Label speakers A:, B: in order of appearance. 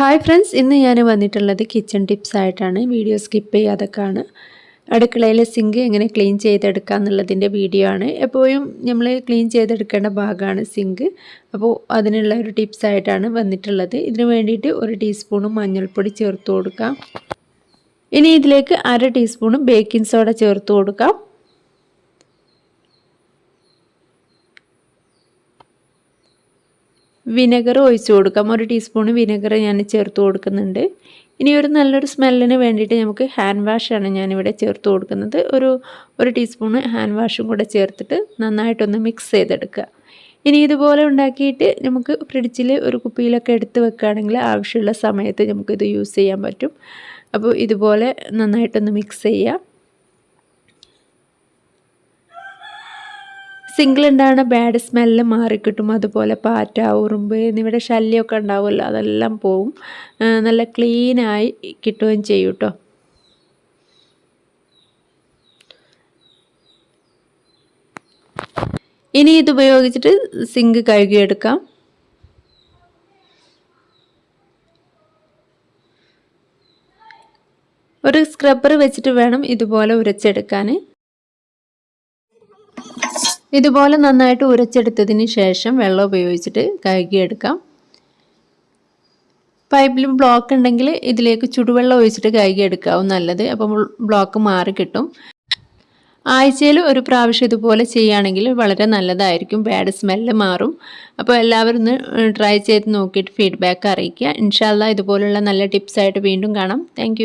A: Hi friends ഇന്ന് ഞാൻ വന്നിട്ടുള്ളത് കിച്ചൺ ടിപ്സ് ആയിട്ടാണ്. വീഡിയോ സ്കിപ്പ് ചെയ്യാതെ കാണുക അടുക്കളയിലെ സിങ്ക് എങ്ങനെ ക്ലീൻ ചെയ്തെടുക്കുക എന്നുള്ളതിന്റെ വീഡിയോ ആണ്. എപ്പോഴും നമ്മൾ ക്ലീൻ ചെയ്തെടുക്കേണ്ട ഭാഗമാണ് സിങ്ക് അപ്പോൾ അതിനുള്ള ഒരു ടിപ്സ് ആയിട്ടാണ് വന്നിട്ടുള്ളത്. ഇതിന് വേണ്ടിയിട്ട് ഒരു ടീസ്പൂണ് മഞ്ഞൾപ്പൊടി ചേർത്ത് കൊടുക്കാം. ഇനി ഇതിലേക്ക് അര ടീസ്പൂണ് ബേക്കിംഗ് സോഡ ചേർത്ത് കൊടുക്കാം. വിനെഗർ ഒഴിച്ച് കൊടുക്കാം. ഒരു ടീസ്പൂൺ വിനെഗർ ഞാൻ ചേർത്ത് കൊടുക്കുന്നുണ്ട്. ഇനി ഒരു നല്ലൊരു സ്മെല്ലിന് വേണ്ടിയിട്ട് നമുക്ക് ഹാൻഡ് വാഷാണ് ഞാനിവിടെ ചേർത്ത് കൊടുക്കുന്നത്. ഒരു ഒരു ടീസ്പൂൺ ഹാൻഡ് വാഷും കൂടെ ചേർത്തിട്ട് നന്നായിട്ടൊന്ന് മിക്സ് ചെയ്തെടുക്കുക. ഇനി ഇതുപോലെ ഉണ്ടാക്കിയിട്ട് നമുക്ക് ഫ്രിഡ്ജിൽ ഒരു കുപ്പിയിലൊക്കെ എടുത്ത് വെക്കുകയാണെങ്കിൽ ആവശ്യമുള്ള സമയത്ത് നമുക്കിത് യൂസ് ചെയ്യാൻ പറ്റും. അപ്പോൾ ഇതുപോലെ നന്നായിട്ടൊന്ന് മിക്സ് ചെയ്യുക സിംഗിൾ ഉണ്ടാകുന്ന ബാഡ് സ്മെല്ല് മാറിക്കിട്ടും അതുപോലെ പാറ്റ ഉറുമ്പ് എന്നിവയുടെ ശല്യമൊക്കെ ഉണ്ടാവുമല്ലോ. അതെല്ലാം പോവും. നല്ല ക്ലീനായി കിട്ടുകയും ചെയ്യും കേട്ടോ ഇനി ഇത് ഉപയോഗിച്ചിട്ട് സിങ്ക് കഴുകിയെടുക്കാം ഒരു സ്ക്രബ്ബർ വെച്ചിട്ട് വേണം ഇതുപോലെ ഉരച്ചെടുക്കാൻ ഇതുപോലെ നന്നായിട്ട് ഉരച്ചെടുത്തതിന് ശേഷം വെള്ളം ഉപയോഗിച്ചിട്ട് കഴുകിയെടുക്കാം. പൈപ്പിൽ ബ്ലോക്ക് ഉണ്ടെങ്കിൽ ഇതിലേക്ക് ചുടുവെള്ളം ഒഴിച്ചിട്ട് കഴുകിയെടുക്കാവും നല്ലത്. അപ്പം ബ്ലോക്ക് മാറി കിട്ടും. ആഴ്ചയിൽ ഒരു പ്രാവശ്യം ഇതുപോലെ ചെയ്യുകയാണെങ്കിൽ വളരെ നല്ലതായിരിക്കും. ബാഡ് സ്മെല്ല് മാറും. അപ്പോൾ എല്ലാവരും ഒന്ന് ട്രൈ ചെയ്ത് നോക്കിയിട്ട് ഫീഡ്ബാക്ക് അറിയിക്കുക. ഇൻഷാല്ല ഇതുപോലുള്ള നല്ല ടിപ്സായിട്ട് വീണ്ടും കാണാം. താങ്ക്